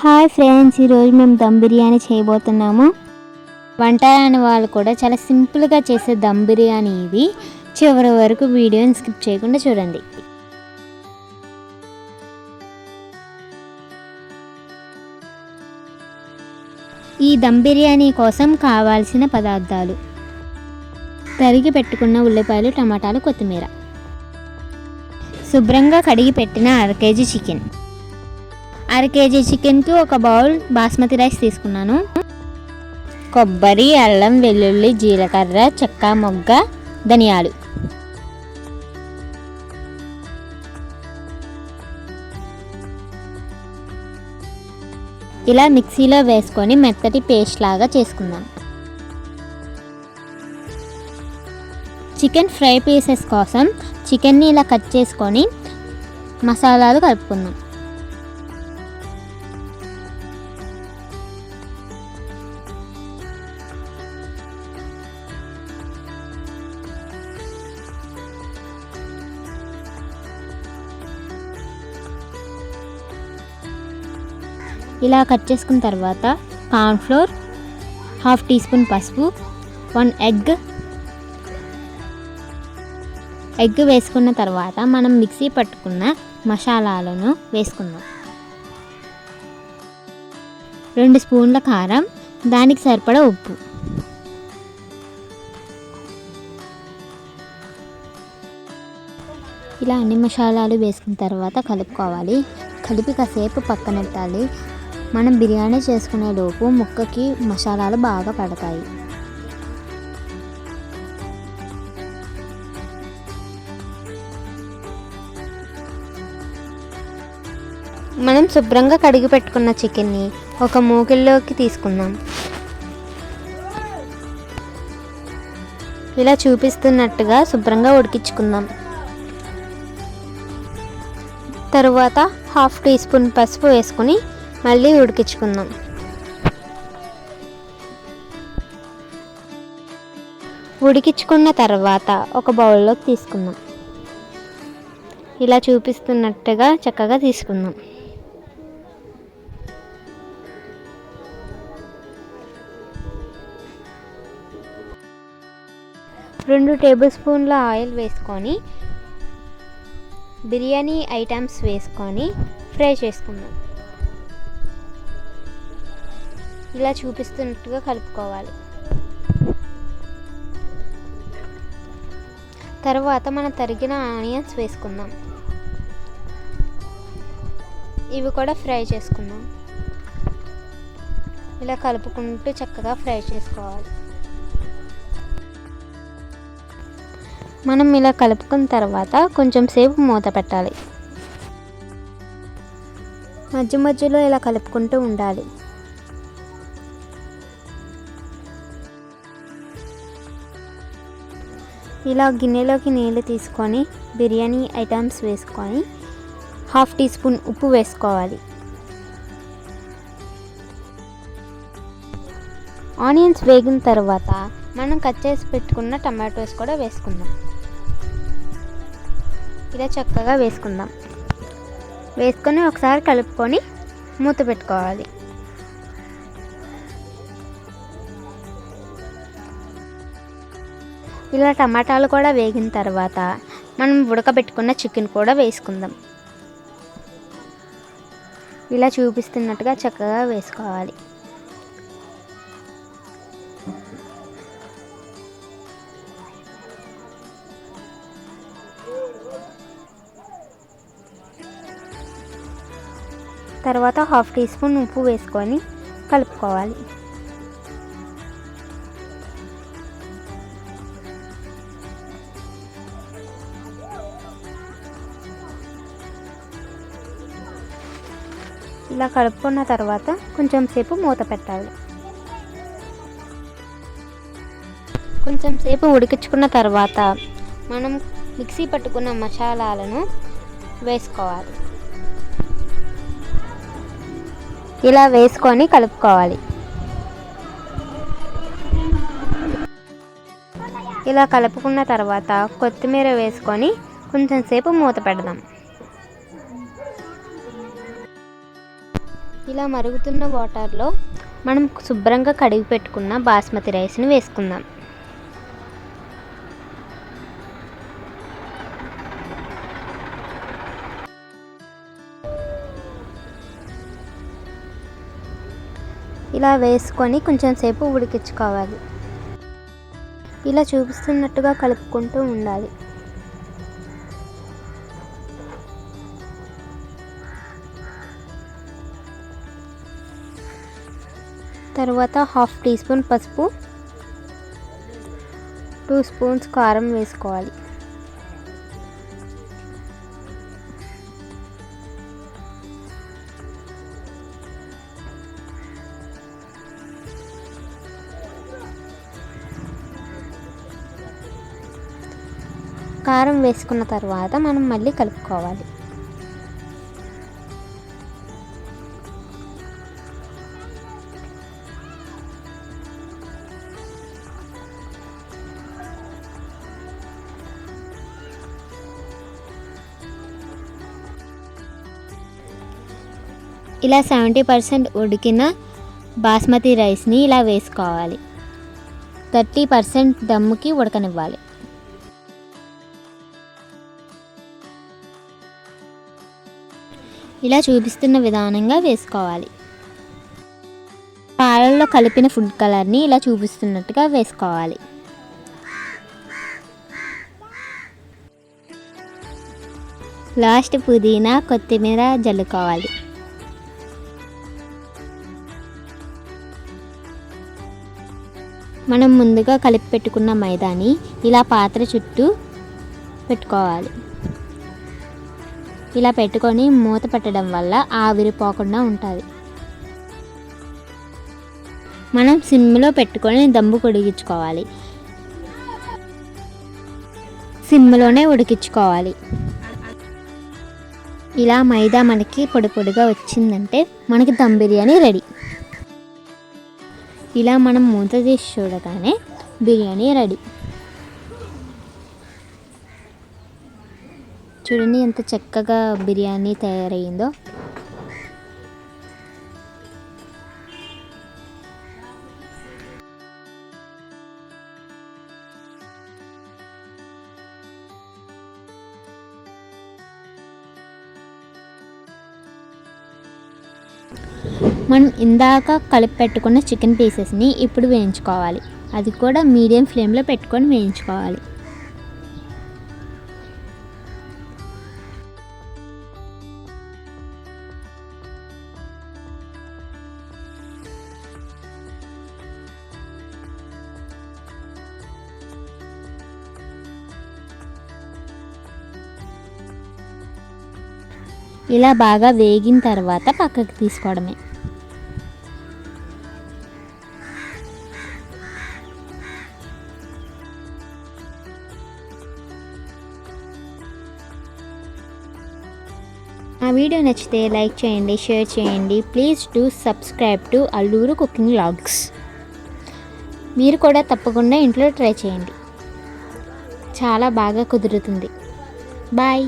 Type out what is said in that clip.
Hi friends ఈరోజు మేము దమ్ బిర్యానీ చేయబోతున్నాము. వంట రాని వాళ్ళు కూడా చాలా సింపుల్గా చేసే దమ్ బిర్యానీ ఇది. చివరి వరకు వీడియోని స్కిప్ చేయకుండా చూడండి. ఈ దమ్ బిర్యానీ కోసం కావాల్సిన పదార్థాలు. తరిగి పెట్టుకున్న ఉల్లిపాయలు టమాటాలు కొత్తిమీర. శుభ్రంగా కడిగి పెట్టిన అర కేజీ చికెన్. అర కేజీ చికెన్కి ఒక బౌల్ బాస్మతి రైస్ తీసుకున్నాను. కొబ్బరి అల్లం వెల్లుల్లి జీలకర్ర చెక్క మొగ్గ ధనియాలు. ఇలా మిక్సీలో వేసుకొని మెత్తటి పేస్ట్ లాగా చేసుకుందాం. చికెన్ ఫ్రై పీసెస్ కోసం చికెన్ని ఇలా కట్ చేసుకొని మసాలాలు కలుపుకుందాం. ఇలా కట్ చేసుకున్న తర్వాత కార్న్ఫ్లోర్ హాఫ్ టీ స్పూన్ పసుపు వన్ ఎగ్. ఎగ్ వేసుకున్న తర్వాత మనం మిక్సీ పట్టుకున్న మసాలాలను వేసుకుందాం. రెండు స్పూన్ల కారం దానికి సరిపడా ఉప్పు. ఇలా అన్ని మసాలాలు వేసుకున్న తర్వాత కలుపుకోవాలి. కలిపి కాసేపు పక్కనెట్టాలి మనం బిర్యానీ చేసుకునే లోపు ముక్కకి మసాలాలు బాగా పడతాయి. మనం శుభ్రంగా కడిగి పెట్టుకున్న చికెన్ని ఒక మూకిల్లోకి తీసుకుందాం. ఇలా చూపిస్తున్నట్టుగా శుభ్రంగా ఉడికించుకుందాం. తరువాత హాఫ్ టీ స్పూన్ పసుపు వేసుకొని మళ్ళీ ఉడికించుకుందాం. ఉడికించుకున్న తర్వాత ఒక బౌల్లోకి తీసుకుందాం. ఇలా చూపిస్తున్నట్టుగా చక్కగా తీసుకుందాం. రెండు టేబుల్ స్పూన్ల ఆయిల్ వేసుకొని బిర్యానీ ఐటమ్స్ వేసుకొని ఫ్రై చేసుకుందాం. ఇలా చూపిస్తున్నట్టుగా కలుపుకోవాలి. తర్వాత మనం తరిగిన ఆనియన్స్ వేసుకుందాం. ఇవి కూడా ఫ్రై చేసుకుందాం. ఇలా కలుపుకుంటూ చక్కగా ఫ్రై చేసుకోవాలి. మనం ఇలా కలుపుకున్న తర్వాత కొంచెం సేపు మూత పెట్టాలి. మధ్య మధ్యలో ఇలా కలుపుకుంటూ ఉండాలి. ఇలా గిన్నెలోకి నీళ్ళు తీసుకొని బిర్యానీ ఐటమ్స్ వేసుకొని హాఫ్ టీ స్పూన్ ఉప్పు వేసుకోవాలి. ఆనియన్స్ వేగిన తర్వాత మనం కట్ చేసి పెట్టుకున్న టమాటోస్ కూడా వేసుకుందాం. ఇలా చక్కగా వేసుకుందాం. వేసుకొని ఒకసారి కలుపుకొని మూత పెట్టుకోవాలి. ఇలా టమాటాలు కూడా వేగిన తర్వాత మనం ఉడకబెట్టుకున్న చికెన్ కూడా వేసుకుందాం. ఇలా చూపిస్తున్నట్టుగా చక్కగా వేసుకోవాలి. తర్వాత హాఫ్ టీ స్పూన్ ఉప్పు వేసుకొని కలుపుకోవాలి. ఇలా కలుపుకున్న తర్వాత కొంచెం సేపు మూత పెట్టాలి. కొంచెం సేపు ఉడికించుకున్న తర్వాత మనం మిక్సీ పట్టుకున్న మసాలాలను వేసుకోవాలి. ఇలా వేసుకొని కలుపుకోవాలి. ఇలా కలుపుకున్న తర్వాత కొత్తిమీర వేసుకొని కొంచెం సేపు మూత పెడదాం. ఇలా మరుగుతున్న వాటర్లో మనం శుభ్రంగా కడిగి పెట్టుకున్న బాస్మతి రైస్ని వేసుకుందాం. ఇలా వేసుకొని కొంచెం సేపు ఉడికించుకోవాలి. ఇలా చూపిస్తున్నట్టుగా కలుపుకుంటూ ఉండాలి. తర్వాత హాఫ్ టీ స్పూన్ పసుపు. టూ స్పూన్స్ కారం వేసుకోవాలి. కారం వేసుకున్న తర్వాత మనం మళ్ళీ కలుపుకోవాలి. ఇలా సెవెంటీ పర్సెంట్ ఉడికిన బాస్మతి రైస్ని ఇలా వేసుకోవాలి. థర్టీ పర్సెంట్ దమ్ముకి ఉడకనివ్వాలి. ఇలా చూపిస్తున్న విధానంగా వేసుకోవాలి. పాలల్లో కలిపిన ఫుడ్ కలర్ని ఇలా చూపిస్తున్నట్టుగా వేసుకోవాలి. లాస్ట్ పుదీనా కొత్తిమీర జల్లుకోవాలి. మనం ముందుగా కలిపి పెట్టుకున్న మైదాని ఇలా పాత్ర చుట్టూ పెట్టుకోవాలి. ఇలా పెట్టుకొని మూత పెట్టడం వల్ల ఆవిరిపోకుండా ఉంటుంది. మనం సిమ్లో పెట్టుకొని దమ్ము ఉడికించుకోవాలి సిమ్లోనే ఉడికించుకోవాలి. ఇలా మైదా మనకి పొడి పొడిగా వచ్చిందంటే మనకి దమ్ బిర్యానీ రెడీ. ఇలా మనం మూత తీసి చూడగానే బిర్యానీ రెడీ. చూడండి ఎంత చక్కగా బిర్యానీ తయారయ్యిందో మనం ఇందాక కలిపి పెట్టుకున్న చికెన్ పీసెస్ని ఇప్పుడు వేయించుకోవాలి. అది కూడా మీడియం ఫ్లేమ్లో పెట్టుకొని వేయించుకోవాలి. ఇలా బాగా వేగిన తర్వాత పక్కకి తీసుకోవడమే. ఆ వీడియో నచ్చితే లైక్ చేయండి షేర్ చేయండి. Please to subscribe to Alluru cooking logs మీరు కూడా తప్పకుండా ఇంట్లో ట్రై చేయండి. చాలా బాగా కుదురుతుంది. బాయ్.